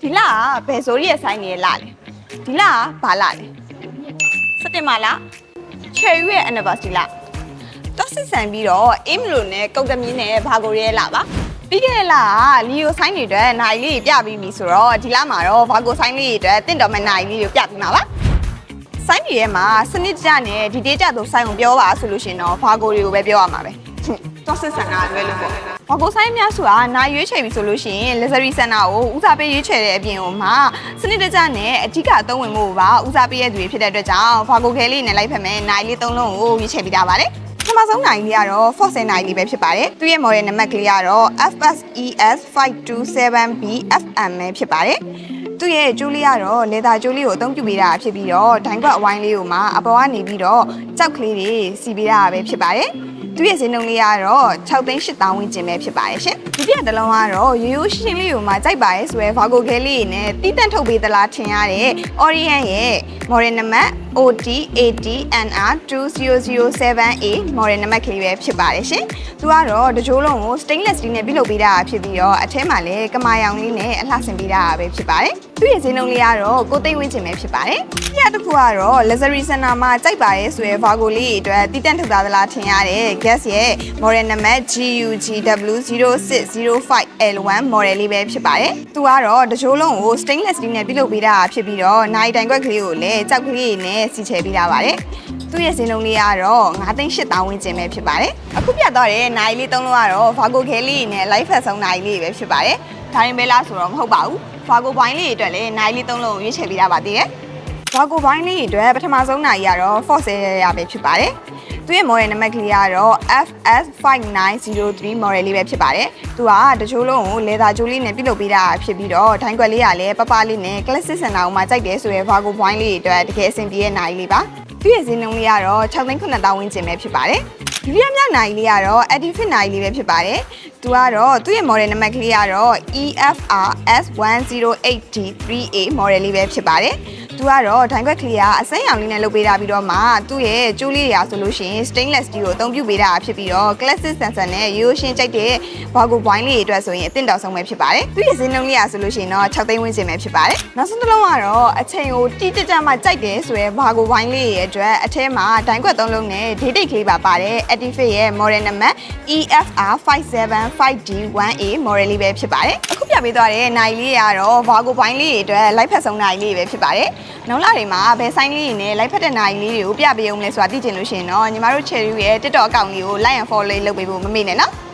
ဒီလကဘယ်ဆိုရီရဲ့ဆိုင်နေလာလဲဒီလကဘာလာလဲစက်တင်ဘာလားချယ်ယူရဲ့ anniversary လားတော့စစ်ဆန်ပြီးတော့အင်းမလို့နဲ့ကုတ်တမင်းနဲ့ဘာကိုရဲလာပါပြီးခဲ့တဲ့လကလီယိုဆိုင်တွေအတွက်နိုင်လေးပြပြီးပြီဆိုတော့ဒီလမှာတော့ဘာကိုဆိုင်လေးတွေအတွက်တင့်တော်မဲ့နိုင်လေးကိုပြပြီးမှာပါဆိုင်တွေထဲမှာစနစ်တကျနဲ့ဒီတေးကြသုံးဆိုင်ကိုပြောပါဆိုလို့ရှရင်တော့ဘာကိုတွေကိုပဲပြောရမှာပဲ တော့စစ်ဆန်ကလွယ်လို့ပေါ့ဘာကိုဆိုင်များဆိုတာနိုင်ရွေးချယ်ပြီဆိုလို့ရှိရင် luxury center ကိုဦးစားပေးရွေးချယ်တဲ့အပြင်ဟိုမှာစနစ်တကျနဲ့အဓိကအသုံးဝင်မှုကိုပါဦးစားပေးရတဲ့သူတွေဖြစ်တဲ့အတွက်ကြောင့်ဘာကိုခဲလေးနဲ့လိုက်ဖက်မယ်နိုင်လေးသုံးလုံးကိုရွေးချယ်ပေးတာပါလေပထမဆုံးနိုင်လေးကတော့ Fox နိုင်လေးပဲဖြစ်ပါတယ်သူ့ရဲ့ model နံပါတ်ကလေးကတော့ FSES 527B FM ပဲဖြစ်ပါတယ်သူ့ရဲ့ကျိုးလေးကတော့လေသာကျိုးလေးကိုအသုံးပြုပေးတာဖြစ်ပြီးတော့ဒိုင်းကွက်အဝိုင်းလေးကိုမှအပေါ်ကနေပြီးတော့ကြောက်ကလေးတွေစီပေးတာပဲဖြစ်ပါတယ် သူ့ရဲ့ဈေးနှုန်းလေးကတော့6သိန်း8000ဝန်းကျင်ပဲဖြစ်ပါတယ်ရှင်ဒုတိယတစ်လုံးကတော့ရိုးရိုးရှင်းရှင်းလေးကိုမှကြိုက်ပါရဲ့ဆိုရဲ Vago ခဲလေးနဲ့တီးတန့်ထုတ်ပေးသလားထင်ရတဲ့ Orient ရဲ့ model နံပါတ် OT80NR 2007A model နံပါတ်ကလေးပဲဖြစ်ပါတယ်ရှင်သူကတော့တကြိုးလုံးကို stainless steel နဲ့ပြုလုပ်ပေးတာဖြစ်ပြီးတော့အထဲမှာလည်းကမာရောင်လေးနဲ့အလှဆင်ပေးတာပဲဖြစ်ပါတယ်သူ့ရဲ့ဈေးနှုန်းလေးကတော့ကိုသိန်းဝန်းကျင်ပဲဖြစ်ပါတယ်။ဒီတစ်ခုကတော့ luxury center မှာကြိုက်ပါရဲ့ဆိုရဲ Vago လေးအတွက်တည်တံ့ထုတ်သားသလားထင်ရတဲ့ gas ရဲ့ model နံပါတ် GUGW0605L1 model လေးပဲဖြစ်ပါတယ်။သူကတော့တကြိုးလုံးကို stainless steel နဲ့ပြုလုပ်ပေးတာဖြစ်ပြီးတော့နိုင်တိုင်ခွက်ကလေးကိုလည်းကြောက်ကလေးနဲ့စီချယ်ပေးတာပါတယ်။သူ့ရဲ့ဈေးနှုန်းလေးကတော့9သိန်း8000ဝန်းကျင်ပဲဖြစ်ပါတယ်။အခုပြတော့တဲ့နိုင်လေးသုံးလုံးကတော့ Vago ခဲလေးနဲ့ live fat ဆုံးနိုင်လေးပဲဖြစ်ပါတယ်။ဒါရင်ပဲလားဆိုတော့မဟုတ်ပါဘူး။ Vago ဘိုင်းလေးတွေအတွက်လည်းနိုင်လေးသုံးလုံးကိုရွေးချယ်ပေးတာပါသေးတယ်။ Vago ဘိုင်းလေးတွေအတွက်ပထမဆုံးနိုင်ရတော့ Fox ရရပဲဖြစ်ပါတယ်။ သူရဲ့ model နံပါတ်ကလေးကတော့ FS5903 model လေးပဲဖြစ်ပါတယ်။သူကတချို့လုံးကို leather ကြိုးလေးနဲ့ပြုလုပ်ပေးတာဖြစ်ပြီးတော့ဒိုင်းကွက်လေးကလည်းပပလေးနဲ့ classic center ကိုမှကြိုက်တယ်ဆိုရဲ Vago ဘိုင်းလေးတွေအတွက်တကယ်အဆင်ပြေတဲ့နိုင်လေးပါ။သူရဲ့ဈေးနှုန်းလေးကတော့6သိန်း9000ဝန်းကျင်ပဲဖြစ်ပါတယ်။ဒီပြမြောက်နိုင်လေးကတော့ active fit နိုင်လေးပဲဖြစ်ပါတယ်။သူကတော့သူ့ရဲ့ model နံပါတ်ကလေးကတော့ EFRS108D3A model လေးပဲဖြစ်ပါတယ်။ သူကတော့ဒိုင်ခွက်ကလေးကအစိမ်းရောင်လေးနဲ့လုပ်ပေးတာပြီးတော့မှသူ့ရဲ့ကျိုးလေးတွေကဆိုလို့ရှိရင် stainless steel ကိုအသုံးပြုပေးတာဖြစ်ပြီးတော့ classic sensor နဲ့ရိုးရှင်းကြိုက်တဲ့ Vago wine လေးတွေအတွက်ဆိုရင်အသင့်တော်ဆုံးပဲဖြစ်ပါတယ်။သူ့ရဲ့ဈေးနှုန်းလေးကဆိုလို့ရှိရင်တော့6သိန်းဝန်းကျင်ပဲဖြစ်ပါတယ်။နောက်ဆုံးတစ်လုံးကတော့အချိန်ကိုတိတိကျကျမှကြိုက်တယ်ဆိုရဲ Vago wine လေးရဲ့အတွက်အထဲမှာဒိုင်ခွက်သုံးလုံးနဲ့ date date ကလေးပါပါတယ်။ Active ရဲ့ model နံပါတ် EFR575D1A model လေးပဲဖြစ်ပါတယ်။အခုပြပေးသွားတဲ့နိုင်လေးကတော့ Vago wine လေးတွေအတွက် live ဖက်ဆုံးနိုင်လေးပဲဖြစ်ပါတယ်။နောက်လာတွေမှာဘယ်ဆိုင်လေးတွေနဲ့ live ဖက်တဲ့နိုင်လေးတွေကိုပြပေးအောင်လဲဆိုတာသိချင်လို့ရှိရင်တော့ညီမတို့ Cherry ရဲ့ TikTok အကောင့်လေးကို like and follow လုပ်ပေးဖို့မမေ့နဲ့နော်။